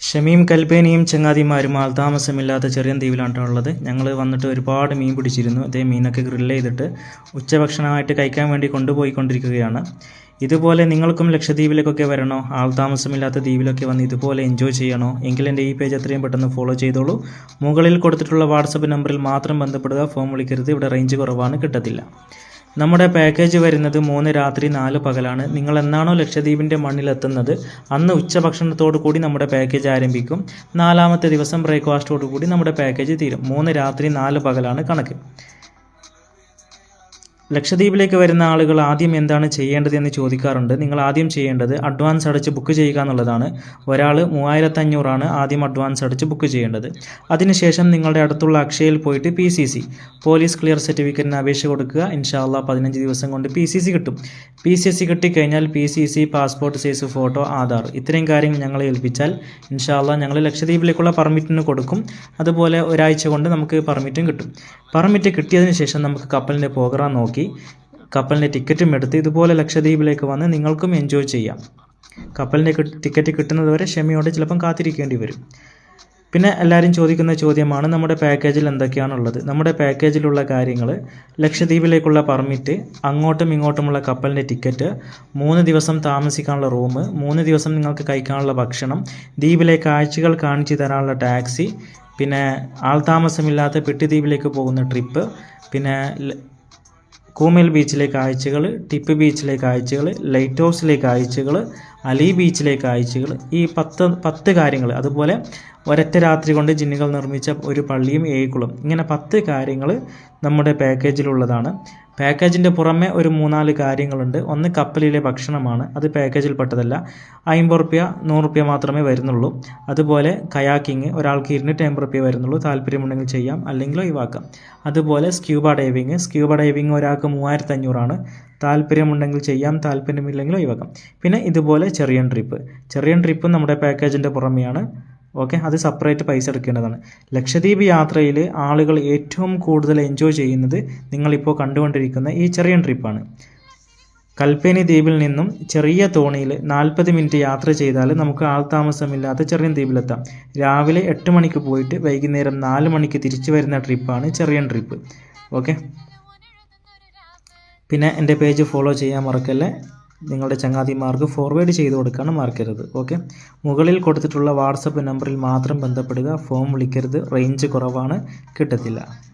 ഷമീം കൽപ്പേനിയും ചങ്ങാതിമാരും ആൾതാമസമില്ലാത്ത ചെറിയ ദ്വീപിലാണ് ഉള്ളത് ഞങ്ങൾ വന്നിട്ട് ഒരുപാട് മീൻ പിടിച്ചിരുന്നു. അതേ മീനൊക്കെ ഗ്രില്ല് ചെയ്തിട്ട് ഉച്ചഭക്ഷണമായിട്ട് കഴിക്കാൻ വേണ്ടി കൊണ്ടുപോയിക്കൊണ്ടിരിക്കുകയാണ്. ഇതുപോലെ നിങ്ങൾക്കും ലക്ഷദ്വീപിലേക്കൊക്കെ വരണോ? ആൾതാമസമില്ലാത്ത ദ്വീപിലൊക്കെ വന്ന് ഇതുപോലെ എൻജോയ് ചെയ്യണോ? എങ്കിൽ എന്റെ ഈ പേജ് എത്രയും പെട്ടെന്ന് ഫോളോ ചെയ്തോളൂ. മുകളിൽ കൊടുത്തിട്ടുള്ള വാട്സപ്പ് നമ്പറിൽ മാത്രം ബന്ധപ്പെടുക. ഫോം വിളിക്കരുത്. ഇവിടെ റേഞ്ച് കുറവാണ്. കിട്ടത്തില്ല. നമ്മുടെ പാക്കേജ് വരുന്നത് മൂന്ന് രാത്രി നാല് പകലാണ്. നിങ്ങൾ എന്നാണോ ലക്ഷദ്വീപിന്റെ മണ്ണിലെത്തുന്നത്? അന്ന് ഉച്ചഭക്ഷണത്തോടു കൂടി നമ്മുടെ പാക്കേജ് ആരംഭിക്കും. നാലാമത്തെ ദിവസം ബ്രേക്ക്ഫാസ്റ്റോടു കൂടി നമ്മുടെ പാക്കേജ് തീരും. മൂന്ന് രാത്രി നാല് പകലാണ് കണക്ക്. ലക്ഷദ്വീപിലേക്ക് വരുന്ന ആളുകൾ ആദ്യം എന്താണ് ചെയ്യേണ്ടത് എന്ന് ചോദിക്കാറുണ്ട്. നിങ്ങൾ ആദ്യം ചെയ്യേണ്ടത് അഡ്വാൻസ് അടച്ച് ബുക്ക് ചെയ്യുക എന്നുള്ളതാണ്. ഒരാൾ മൂവായിരത്തഞ്ഞൂറാണ് ആദ്യം അഡ്വാൻസ് അടച്ച് ബുക്ക് ചെയ്യേണ്ടത്. അതിനുശേഷം നിങ്ങളുടെ അടുത്തുള്ള അക്ഷയയിൽ പോയിട്ട് P C C police clear സർട്ടിഫിക്കറ്റിന് അപേക്ഷ കൊടുക്കുക. ഇൻഷാല്ല പതിനഞ്ച് ദിവസം കൊണ്ട് പി സി സി കിട്ടും. പി സി സി കിട്ടിക്കഴിഞ്ഞാൽ P C C passport size photo Aadhaar. ഇത്രയും കാര്യങ്ങൾ ഞങ്ങളെ ഏൽപ്പിച്ചാൽ ഇൻഷാല്ല ഞങ്ങൾ ലക്ഷദ്വീപിലേക്കുള്ള പെർമിറ്റിന് കൊടുക്കും. അതുപോലെ ഒരാഴ്ച കൊണ്ട് നമുക്ക് പെർമിറ്റും കിട്ടും. പെർമിറ്റ് കിട്ടിയതിന് ശേഷം നമുക്ക് കപ്പലിന്റെ പ്രോഗ്രാം നോക്കി. കപ്പലിന്റെ ടിക്കറ്റും എടുത്ത് ഇതുപോലെ ലക്ഷദ്വീപിലേക്ക് വന്ന് നിങ്ങൾക്കും എൻജോയ് ചെയ്യാം. കപ്പലിന്റെ ടിക്കറ്റ് കിട്ടുന്നതുവരെ ക്ഷമയോടെ ചിലപ്പം കാത്തിരിക്കേണ്ടി വരും. പിന്നെ എല്ലാവരും ചോദിക്കുന്ന ചോദ്യമാണ് നമ്മുടെ പാക്കേജിൽ എന്തൊക്കെയാണുള്ളത്? നമ്മുടെ പാക്കേജിലുള്ള കാര്യങ്ങൾ ലക്ഷദ്വീപിലേക്കുള്ള പെർമിറ്റ് അങ്ങോട്ടും ഇങ്ങോട്ടുമുള്ള കപ്പലിന്റെ ടിക്കറ്റ് മൂന്ന് ദിവസം താമസിക്കാനുള്ള റൂം മൂന്ന് ദിവസം നിങ്ങൾക്ക് കഴിക്കാനുള്ള ഭക്ഷണം ദ്വീപിലെ കാഴ്ചകൾ കാണിച്ചു തരാനുള്ള ടാക്സി പിന്നെ ആൾ ആൾതാമസമില്ലാത്ത പെട്ടിദ്വീപിലേക്ക് പോകുന്ന ട്രിപ്പ് പിന്നെ കൂമൽ ബീച്ചിലെ കാഴ്ചകൾ ടിപ്പ് ബീച്ചിലെ കാഴ്ചകൾ ലൈറ്റ് ഹൗസിലെ കാഴ്ചകൾ അലി ബീച്ചിലെ കാഴ്ചകൾ ഈ പത്ത് പത്ത് കാര്യങ്ങൾ അതുപോലെ ഒരൊറ്റ രാത്രി കൊണ്ട് ജിന്നുകൾ നിർമ്മിച്ച ഒരു പള്ളിയും ഏകുളം ഇങ്ങനെ പത്ത് കാര്യങ്ങൾ നമ്മുടെ പാക്കേജിലുള്ളതാണ് പാക്കേജിന്റെ പുറമെ ഒരു മൂന്നാൽ കാര്യങ്ങളുണ്ട്. ഒന്ന് കപ്പലിലെ ഭക്ഷണമാണ്. അത് പാക്കേജിൽ പെട്ടതല്ല. അമ്പത് റുപ്യ നൂറ് റുപ്യ മാത്രമേ വരുന്നുള്ളൂ. അതുപോലെ കയാക്കിങ് ഒരാൾക്ക് ഇരുന്നൂറ്റി അമ്പത് റുപ്യ വരുന്നുള്ളൂ. താല്പര്യമുണ്ടെങ്കിൽ ചെയ്യാം. അല്ലെങ്കിൽ ഒഴിവാക്കാം. അതുപോലെ സ്ക്യൂബ ഡൈവിങ് സ്ക്യൂബ ഡൈവിങ് ഒരാൾക്ക് മൂവായിരത്തി അഞ്ഞൂറാണ് താല്പര്യമുണ്ടെങ്കിൽ ചെയ്യാം. താല്പര്യമില്ലെങ്കിൽ ഒഴിവാക്കാം. പിന്നെ ഇതുപോലെ ചെറിയ ട്രിപ്പ്. ചെറിയ ട്രിപ്പ് നമ്മുടെ പാക്കേജിന്റെ പുറമെയാണ്. ഓക്കെ അത് സെപ്പറേറ്റ് പൈസ എടുക്കേണ്ടതാണ്. ലക്ഷദ്വീപ് യാത്രയിൽ ആളുകൾ ഏറ്റവും കൂടുതൽ എൻജോയ് ചെയ്യുന്നത് നിങ്ങളിപ്പോൾ കണ്ടുകൊണ്ടിരിക്കുന്ന ഈ ചെറിയ ട്രിപ്പാണ് കൽപ്പേനി ദ്വീപിൽ നിന്നും ചെറിയ തോണിയിൽ നാൽപ്പത് മിനിറ്റ് യാത്ര ചെയ്താൽ നമുക്ക് ആൾതാമസമില്ലാത്ത ചെറിയ ദ്വീപിലെത്താം. രാവിലെ എട്ട് മണിക്ക് പോയിട്ട് വൈകുന്നേരം നാല് മണിക്ക് തിരിച്ചു വരുന്ന ട്രിപ്പാണ് ചെറിയ ട്രിപ്പ് ഓക്കെ പിന്നെ എന്റെ പേജ് ഫോളോ ചെയ്യാൻ മറക്കല്ലേ? നിങ്ങളുടെ ചങ്ങാതിമാർക്ക് ഫോർവേഡ് ചെയ്ത് കൊടുക്കാനും മറക്കരുത് ഓക്കെ മുകളിൽ കൊടുത്തിട്ടുള്ള വാട്സപ്പ് നമ്പറിൽ മാത്രം ബന്ധപ്പെടുക ഫോം വിളിക്കരുത് റേഞ്ച് കുറവാണ് കിട്ടത്തില്ല.